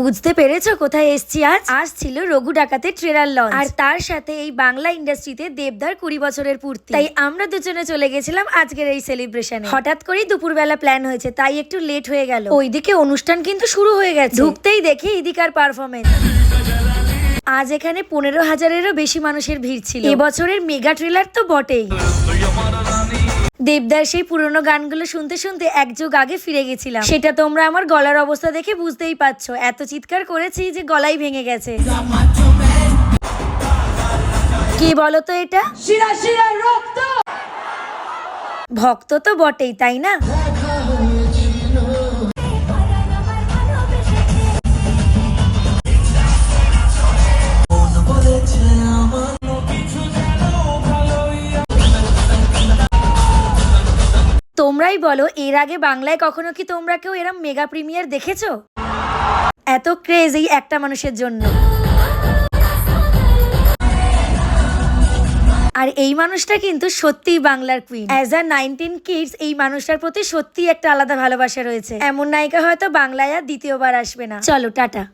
বুঝতে পেরেছ কোথায় এসছি আজ? আজ ছিল রঘু ডাকাতের ট্রেলার লঞ্চ আর তার সাথে এই বাংলা ইন্ডাস্ট্রিতে দেবদার কুড়ি বছরের পূর্তি। তাই আমরা দুজনে চলে গেছিলাম আজকের এই সেলিব্রেশনে হঠাৎ করেই দুপুরবেলা প্ল্যান হয়েছে, তাই একটু লেট হয়ে গেল। ওইদিকে অনুষ্ঠান কিন্তু শুরু হয়ে গেছে। ঢুকতেই দেখি ইদিকার পারফরমেন্স আজ এখানে পনেরো হাজারেরও বেশি মানুষের ভিড় ছিল। এবছরের মেগা ট্রেলার তো বটেই। দেবদার সেই পুরনো গানগুলো শুনতে শুনতে এক যুগ আগে ফিরে গেছিলাম। সেটা তোমরা আমার গলার অবস্থা দেখে বুঝতেই পারছ। এত চিৎকার করেছি যে গলাই ভেঙে গেছে। কি বলতো এটা? শিরা শিরা রক্ত! ভক্ত তো বটেই তাই না? তোমরাই বলো, এর আগে বাংলায় কখনো কি তোমরা কেউ এরম মেগা প্রিমিয়ার দেখেছ? এত ক্রেজ এই একটা মানুষের জন্য। আর এই মানুষটা কিন্তু সত্যিই বাংলার queen as a nineteen kids এই মানুষটার প্রতি সত্যিই একটা আলাদা ভালোবাসা রয়েছে। এমন নায়িকা হয়তো বাংলায় আর দ্বিতীয়বার আসবে না। চলো, টাটা।